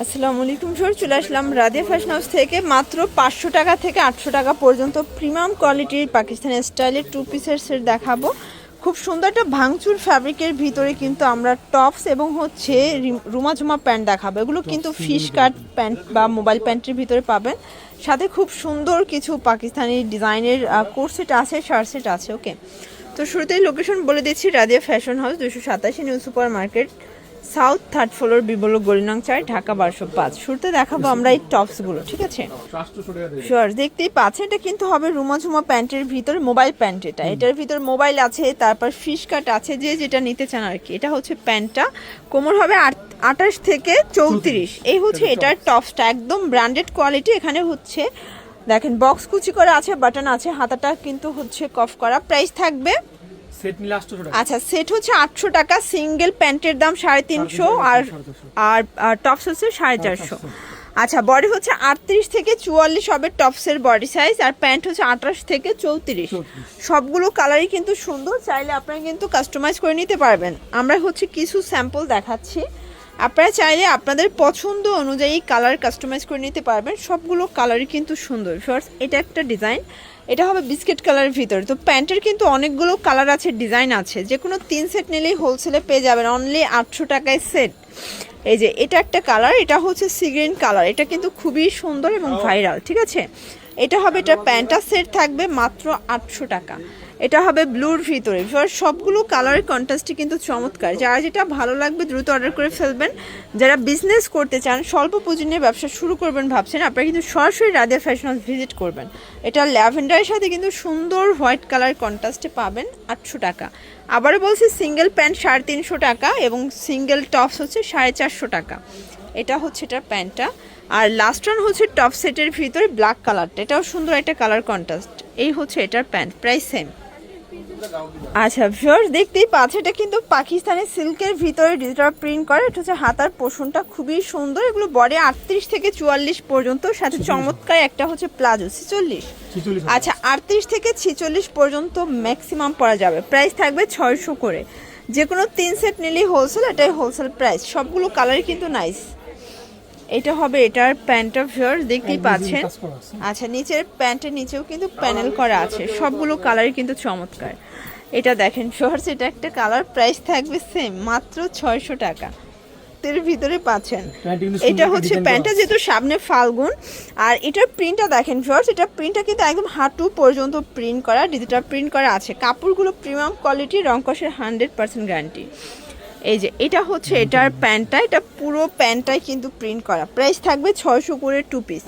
আসসালামু আলাইকুম স্যার চলে আসলাম রাধিয়া ফ্যাশন হাউস থেকে। মাত্র পাঁচশো টাকা থেকে আটশো টাকা পর্যন্ত প্রিমিয়াম কোয়ালিটির পাকিস্তানি স্টাইলের টু পিসের সেট দেখাবো। খুব সুন্দর একটা ভাঙচুর ফ্যাব্রিকের ভিতরে কিন্তু আমরা টপস এবং হচ্ছে রিম- রুমাঝুমা প্যান্ট দেখাবো। এগুলো কিন্তু ফিশ কাট প্যান্ট বা মোবাইল প্যান্টের ভিতরে পাবেন। সাথে খুব সুন্দর কিছু পাকিস্তানি ডিজাইনের কোর্সেট আছে শার্ট সেট আছে ওকে। তো শুরুতেই লোকেশন বলে দিচ্ছি রাদিয়া ফ্যাশন হাউস দুশো সাতাশি new super market south third floor বিবল গরিনাং চার ঢাকা বারোশো পাঁচ। শুরুতে দেখাবো আমরা এই টপসগুলো ঠিক আছে? শিওর দেখতেই পাচ্ছেন এটা কিন্তু হবে রুমা ঝুমা প্যান্টের ভিতর মোবাইল প্যান্ট এটা। এটার ভিতর মোবাইল আছে তারপর ফিশ কাট আছে যে যেটা নিতে চান আর কি। এটা হচ্ছে প্যান্টটা। কোমর হবে আঠাশ থেকে চৌত্রিশ। এই হচ্ছে এটার টপসটা একদম ব্র্যান্ডেড কোয়ালিটি এখানে হচ্ছে দেখেন বক্স কুচি করা আছে বাটন আছে হাতাটা কিন্তু হচ্ছে কফ করা। প্রাইস থাকবে সেট নিলে আটশো টাকা। আচ্ছা সেট হচ্ছে আটশো টাকা সিঙ্গেল প্যান্টের দাম সাড়ে তিনশো আর আর আর টপস হচ্ছে সাড়ে চারশো। আচ্ছা বডি হচ্ছে আটত্রিশ থেকে চুয়াল্লিশ হবে টপসের বডি সাইজ আর প্যান্ট হচ্ছে আঠাশ থেকে চৌত্রিশ। সবগুলো কালারই কিন্তু সুন্দর চাইলে আপনারা কিন্তু কাস্টমাইজ করে নিতে পারবেন। আমরা হচ্ছে কিছু স্যাম্পল দেখাচ্ছি। আপনারা চাইলে আপনাদের পছন্দ অনুযায়ী কালার কাস্টমাইজ করে নিতে পারবেন। সবগুলো কালারই কিন্তু সুন্দর। ফার্স্ট এটা একটা ডিজাইন। এটা হবে বিস্কিট কালারের ভিতরে। তো প্যান্টের কিন্তু অনেকগুলো কালার আছে ডিজাইন আছে। যে কোনো তিন সেট নিলেই হোলসেলে পেয়ে যাবেন। অনলি আটশো টাকায় সেট। এই যে এটা একটা কালার এটা হচ্ছে সিগ্রিন কালার। এটা কিন্তু খুবই সুন্দর এবং ভাইরাল ঠিক আছে? এটা হবে এটা প্যান্টা সেট থাকবে মাত্র আটশো টাকা। এটা হবে ব্লুর ভিতরে। সবগুলো কালারের কন্ট্রাস্টই কিন্তু চমৎকার। যারা যেটা ভালো লাগবে দ্রুত অর্ডার করে ফেলবেন। যারা বিজনেস করতে চান, স্বল্প পুঁজি নিয়ে ব্যবসা শুরু করবেন ভাবছেন, আপনারা কিন্তু সরাসরি রাধিয়া ফ্যাশন হাউস ভিজিট করবেন। এটা ল্যাভেন্ডারের সাথে কিন্তু সুন্দর হোয়াইট কালার কন্ট্রাস্টে পাবেন আটশো টাকা। আবারও বলছি সিঙ্গেল প্যান্ট সাড়ে তিনশো টাকা এবং সিঙ্গেল টপস হচ্ছে সাড়ে চারশো টাকা। এটা হচ্ছে এটার প্যান্টটা। আর লাস্ট ওয়ান হচ্ছে টপ সেটের ভিতরে ব্ল্যাক কালারটা এটাও সুন্দর একটা কালার কন্ট্রাস্ট এই হচ্ছে এটার প্যান্ট প্রাইস সেম আচ্ছা ভিউয়ার্স দেখতেই পাচ্ছে এটা কিন্তু পাকিস্তানি সিল্কের ভিতরে ডিজিটাল প্রিন্ট করা। এটা হচ্ছে হাতার পোষণটা খুবই সুন্দর। এগুলো বড়ে আটত্রিশ থেকে চুয়াল্লিশ পর্যন্ত সাথে চমৎকার একটা হচ্ছে প্লাজো ছিচল্লিশ। আচ্ছা আটত্রিশ থেকে ছিচল্লিশ পর্যন্ত ম্যাক্সিমাম পরা যাবে। প্রাইস থাকবে ছয়শো করে। যে কোনো তিন সেট নিলেই হোলসেল এটাই হোলসেল প্রাইস সবগুলো কালার কিন্তু নাইস এটা হবে এটার প্যান্ট অফ ভিউয়ার দেখতেই পাচ্ছেন। আচ্ছা নিচের প্যান্টের নিচেও কিন্তু প্যানেল করা আছে। সবগুলো কালারই কিন্তু চমৎকার। এটা দেখেন শর্টস এটা একটা কালার প্রাইস থাকবে সেম মাত্র ছয়শো টাকা। এর ভিতরে পাচ্ছেন। এটা হচ্ছে প্যান্টটা যেহেতু সামনে ফাল্গুন আর এটার প্রিন্টটা দেখেন শর্টস এটা প্রিন্টটা কিন্তু একদম হাঁটু পর্যন্ত প্রিন্ট করা ডিজিটাল প্রিন্ট করা আছে। কাপড়গুলো প্রিমিয়াম কোয়ালিটি রংকসের হান্ড্রেড পার্সেন্ট গ্যারান্টি এই যে, এটা হচ্ছে এটার প্যান্টটা, এটা পুরো প্যান্টটাই কিন্তু প্রিন্ট করা। প্রাইস থাকবে ছয়শো করে টু পিস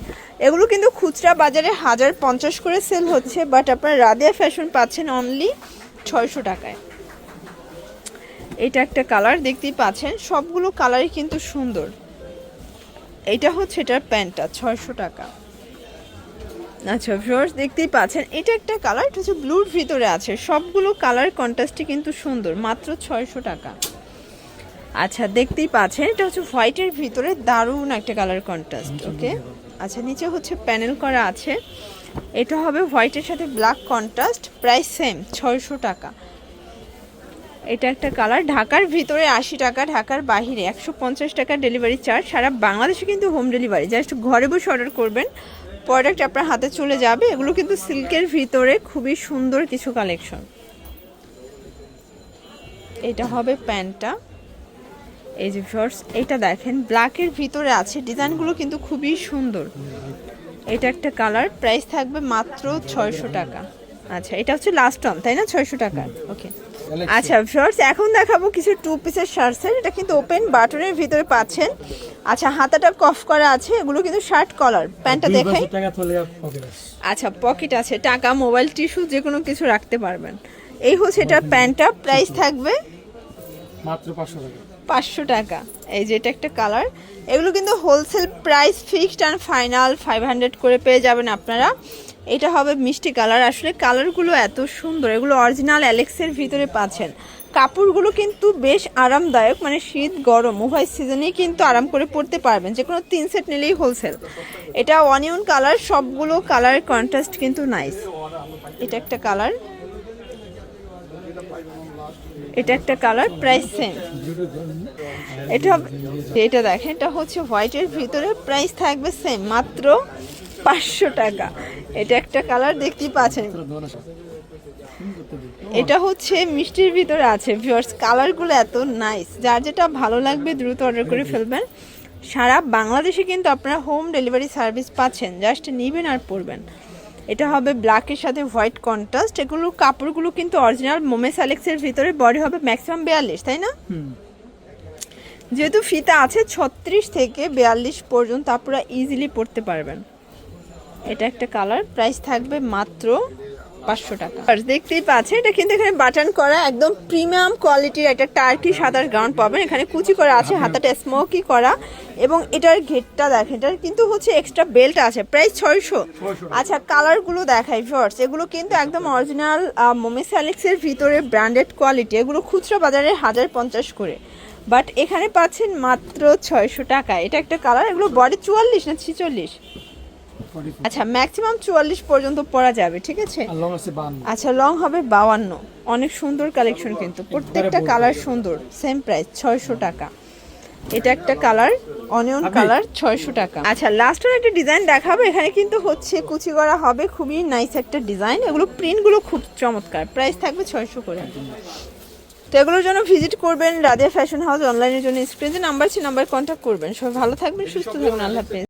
এগুলো কিন্তু খুচরা বাজারে হাজার পঞ্চাশ করে সেল হচ্ছে বাট আপনার রাদিয়া ফ্যাশন পাচ্ছেন অনলি ছয়শো টাকায়। এটা একটা কালার দেখতেই পাচ্ছেন, সবগুলো কালারই কিন্তু সুন্দর। এটা হচ্ছে এটার প্যান্টটা, ছয়শো টাকা। আচ্ছা ভিউয়ার্স দেখতেই পাচ্ছেন, এটা একটা কালার এটা হচ্ছে ব্লুর ভিতরে আছে। সবগুলো কালার কন্ট্রাস্টই কিন্তু সুন্দর, মাত্র ছয়শো টাকা। আচ্ছা দেখতেই পাচ্ছেন এটা হচ্ছে হোয়াইটের ভিতরে দারুণ একটা কালার কন্ট্রাস্ট ওকে? আচ্ছা নিচে হচ্ছে প্যানেল করা আছে। এটা হবে হোয়াইটের সাথে ব্ল্যাক কন্ট্রাস্ট প্রাইস সেম ছয়শো টাকা। এটা একটা কালার ঢাকার ভিতরে আশি টাকা ঢাকার বাহিরে একশো পঞ্চাশ টাকা ডেলিভারি চার্জ। সারা বাংলাদেশে কিন্তু হোম ডেলিভারি জাস্ট ঘরে বসে অর্ডার করবেন প্রোডাক্ট আপনার হাতে চলে যাবে। এগুলো কিন্তু সিল্কের ভিতরে খুবই সুন্দর কিছু কালেকশন। এটা হবে প্যান্টটা। এই যে শর্টস এটা দেখেন ব্ল্যাকের ভিতরে আছে ডিজাইনগুলো কিন্তু খুবই সুন্দর। এটা একটা কালার প্রাইস থাকবে মাত্র ছয়শো টাকা। আচ্ছা এটা হচ্ছে লাস্ট ওয়ান তাই না? ছয়শো টাকা। ওকে আচ্ছা শর্টস এখন দেখাবো কিছু টু পিসের শার্টসের এটা কিন্তু ওপেন বাটনের ভিতরে পাচ্ছেন। আচ্ছা হাতাটা কফ করা আছে এগুলো কিন্তু শার্ট কলার প্যান্টটা পকেটে। আচ্ছা পকেট আছে টাকা মোবাইল টিস্যু যে কোনো কিছু রাখতে পারবেন। এই হচ্ছে এটা প্যান্টটা প্রাইস থাকবে মাত্র পাঁচশো টাকা। পাঁচশো টাকা। এই যে এটা একটা কালার। এগুলো কিন্তু wholesale price fixed and final five hundred করে পেয়ে যাবেন আপনারা। এটা হবে মিষ্টি কালার। আসলে কালারগুলো এত সুন্দর। এগুলো অরিজিনাল অ্যালেক্সের ভিতরে পাচ্ছেন। কাপড়গুলো কিন্তু বেশ আরামদায়ক। মানে শীত, গরম, উভয় সিজনেই কিন্তু আরাম করে পরতে পারবেন। যে কোনো তিন সেট নিলেই হোলসেল এটা অনিয়ন কালার। সবগুলো কালার কন্ট্রাস্ট কিন্তু নাইস এটা একটা কালার এটা একটা কালার, প্রাইস সেম এটা এটা দেখেন, এটা হচ্ছে হোয়াইটের ভিতরে, প্রাইস থাকবে সেম মাত্র পাঁচশো টাকা। এটা একটা কালার, দেখতেই পাচ্ছেন। এটা হচ্ছে মিষ্টির ভিতরে আছে ভিউয়ার্স কালারগুলো এত নাইস যার যেটা ভালো লাগবে, দ্রুত অর্ডার করে ফেলবেন। সারা বাংলাদেশে কিন্তু আপনারা হোম ডেলিভারি সার্ভিস পাচ্ছেন জাস্ট নেবেন আর পরবেন। এটা হবে ব্ল্যাকের সাথে হোয়াইট কন্ট্রাস্ট এগুলো কাপড়গুলো কিন্তু অরিজিনাল মোমেস অ্যালেক্সের ভিতরে বডি হবে ম্যাক্সিমাম বিয়াল্লিশ তাই না? যেহেতু ফিতা আছে ছত্রিশ থেকে বিয়াল্লিশ পর্যন্ত আপনারা ইজিলি পড়তে পারবেন। এটা একটা কালার প্রাইস থাকবে মাত্র পাঁচশো টাকা। আর দেখতেই পাচ্ছেন এটা কিন্তু এখানে বাটন করা একদম প্রিমিয়াম কোয়ালিটির একটা টার্কি সাদার গাউন পাবেন। এখানে কুচি করা আছে হাতাটা স্মোকি করা। এবং এটার ঘেরটা দেখেন এটার কিন্তু হচ্ছে এক্সট্রা বেল্ট আছে প্রাইস ছয়শো। আচ্ছা কালারগুলো দেখাই ভিউয়ার্স এগুলো কিন্তু একদম অরিজিনাল মোমেস অ্যালেক্সের ভিতরে ব্র্যান্ডেড কোয়ালিটি এগুলো খুচরা বাজারে হাজার পঞ্চাশ করে। বাট এখানে পাচ্ছেন মাত্র ছয়শো টাকা। এটা একটা কালার এগুলো বডি চুয়াল্লিশ না ছিচল্লিশ? আচ্ছা ম্যাক্সিমাম চুয়াল্লিশ পর্যন্ত পরা যাবে ঠিক আছে? আচ্ছা লং হবে বাউান্ন অনেক সুন্দর কালেকশন কিন্তু প্রত্যেকটা কালার সুন্দর সেম প্রাইস ছয়শো টাকা। এটা একটা কালার অনিয়ন কালার ছয়শো টাকা। আচ্ছা লাস্টের একটা ডিজাইন দেখাবো এখানে কিন্তু হচ্ছে কুচি করা হবে খুবই নাইস একটা ডিজাইন এগুলো প্রিন্টগুলো খুব চমৎকার প্রাইস থাকবে ছয়শো করে। তো এগুলোর জন্য ভিজিট করবেন রাধিয়া ফ্যাশন হাউস অনলাইনের জন্য স্ক্রিনে নাম্বার আছে নাম্বার কন্ট্যাক্ট করবেন। সবাই ভালো থাকবেন সুস্থ থাকবেন আল্লাহ হাফেজ।